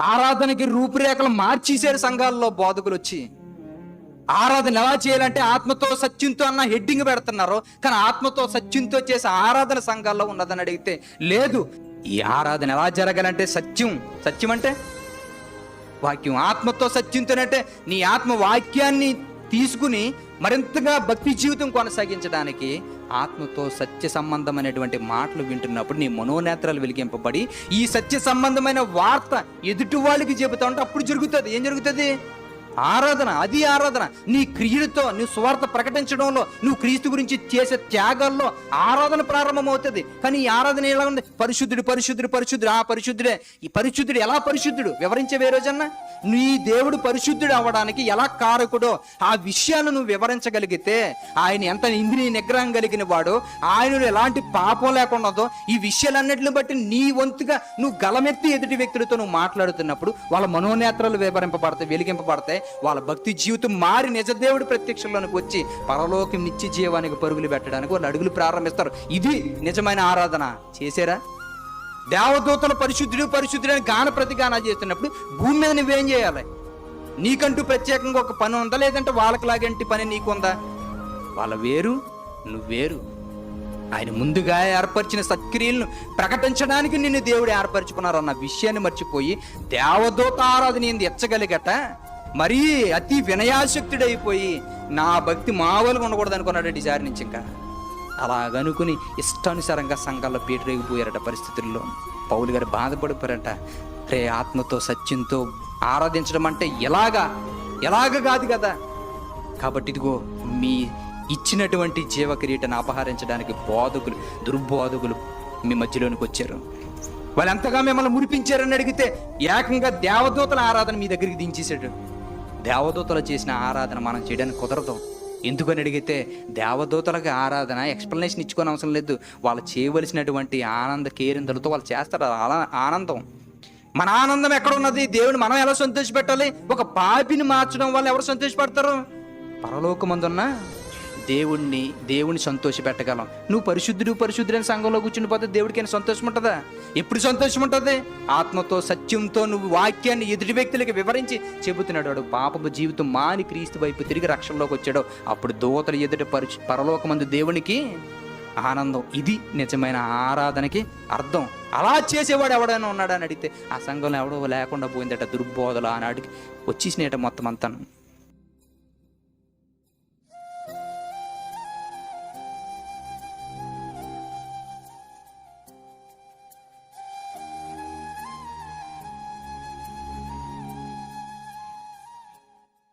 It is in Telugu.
ఆరాధనకి రూపురేఖలు మార్చేశారు సంఘాల్లో బోధకులు వచ్చి. ఆరాధన ఎలా చేయాలంటే ఆత్మతో సత్యంతో అన్న హెడ్డింగ్ పెడుతున్నారు. కానీ ఆత్మతో సత్యంతో చేసే ఆరాధన సంఘాల్లో ఉన్నదని అడిగితే లేదు ఈ ఆరాధన ఎలా జరగాలంటే సత్యం. సత్యం అంటే? వాక్యం. ఆత్మతో సత్యంతోనంటే నీ ఆత్మ వాక్యాన్ని తీసుకుని మరింతగా భక్తి జీవితం కొనసాగించడానికి ఆత్మతో సత్య సంబంధమైనటువంటి మాటలు వింటున్నప్పుడు నీ మనోనేత్రాలు వెలిగింపబడి ఈ సత్య సంబంధమైన వార్త ఎదుటి వాళ్ళకి చెబుతా ఉంటే అప్పుడు జరుగుతుంది. ఏం జరుగుతుంది? ఆరాధన అది ఆరాధన. నీ క్రియలతో నీ స్వార్థ ప్రకటించడంలో నువ్వు క్రీస్తు గురించి చేసే త్యాగాల్లో ఆరాధన ప్రారంభమవుతుంది. కానీ ఈ ఆరాధన ఎలా ఉంది? పరిశుద్ధుడు పరిశుద్ధుడు పరిశుద్ధుడు ఆ పరిశుద్ధుడే. ఈ పరిశుద్ధుడు ఎలా పరిశుద్ధుడు? వివరించే రోజన్నా నీ దేవుడు పరిశుద్ధుడు అవ్వడానికి ఎలా కారకుడో ఆ విషయాలను నువ్వు వివరించగలిగితే ఆయన ఎంత ఇంద్రియ నిగ్రహం కలిగిన వాడో ఆయన ఎలాంటి పాపం లేకుండాదో ఈ విషయాలన్నిటిని బట్టి నీ వంతుగా నువ్వు గలమెత్తి ఎదుటి వ్యక్తులతో నువ్వు మాట్లాడుతున్నప్పుడు వాళ్ళ మనోనేత్రాలు వివరింపబడతాయి వెలిగింపబడతాయి. వాళ్ళ భక్తి జీవితం మారి నిజదేవుడు ప్రత్యక్షంలోనికి వచ్చి పరలోకం నిత్య జీవానికి పరుగులు పెట్టడానికి వాళ్ళు అడుగులు ప్రారంభిస్తారు. ఇది నిజమైన ఆరాధన. చేశారా? దేవదూతలు పరిశుద్ధుడు పరిశుద్ధుడు అని గాన ప్రతిగాన చేస్తున్నప్పుడు భూమి మీద నువ్వేం చేయాలి? నీకంటూ ప్రత్యేకంగా ఒక పని ఉందా? లేదంటే వాళ్ళకి లాగంటి పని నీకుందా వాళ్ళ వేరు నువ్వు వేరు. ఆయన ముందుగా ఏర్పరిచిన సత్క్రియలను ప్రకటించడానికి నిన్ను దేవుడు ఏర్పరచుకున్నారన్న విషయాన్ని మర్చిపోయి దేవదూత ఆరాధన ఏంది ఎచ్చగలిగట మరీ అతి వినయాశక్తుడైపోయి నా భక్తి మామూలుగా ఉండకూడదు అనుకున్నాడు ఈసారి నుంచి ఇంకా. అలాగనుకుని ఇష్టానుసారంగా సంఘాల్లో పీటరేగిపోయారట పరిస్థితుల్లో. పౌలు గారు బాధపడిపోయారట. రే ఆత్మతో సత్యంతో ఆరాధించడం అంటే ఎలాగా? ఎలాగ కాదు కదా? కాబట్టి ఇదిగో మీ ఇచ్చినటువంటి జీవ కిరీటను అపహరించడానికి బోధకులు దుర్బోధకులు మీ మధ్యలోనికి వచ్చారు. వాళ్ళు ఎంతగా మిమ్మల్ని మురిపించారని అడిగితే ఏకంగా దేవదూతల ఆరాధన మీ దగ్గరికి దించేశాడు. దేవదూతలు చేసిన ఆరాధన మనం చేయడానికి కుదరదు. ఎందుకని అడిగితే దేవదూతలకు ఆరాధన ఎక్స్ప్లెనేషన్ ఇచ్చుకోని అవసరం లేదు. వాళ్ళు చేయవలసినటువంటి ఆనంద కేరింతలతో వాళ్ళు చేస్తారు. ఆనందం. మన ఆనందం ఎక్కడ ఉన్నది? దేవుని మనం ఎలా సంతోషపెట్టాలి? ఒక పాపిని మార్చడం వల్ల ఎవరు సంతోషపడతారు? పరలోకమందున్న దేవుణ్ణి దేవుని సంతోషపెట్టగలం. నువ్వు పరిశుద్ధుడు పరిశుద్ధుడైన సంఘంలో కూర్చుని పోతే దేవుడికైనా సంతోషం ఉంటుందా? ఎప్పుడు సంతోషం ఉంటుంది? ఆత్మతో సత్యంతో నువ్వు వాక్యాన్ని ఎదుటి వ్యక్తులకి వివరించి చెబుతున్నాడు వాడు. పాపపు జీవితం మాని క్రీస్తు వైపు తిరిగి రక్షణలోకి వచ్చాడు. అప్పుడు దూతలు ఎదుట పరుచు పరలోకమందు దేవునికి ఆనందం. ఇది నిజమైన ఆరాధనకి అర్థం. అలా చేసేవాడు ఎవడైనా ఉన్నాడని అడిగితే ఆ సంఘంలో ఎవడో లేకుండా పోయిందట దుర్బోధలు ఆనాటికి వచ్చేసినట మొత్తం అంతాను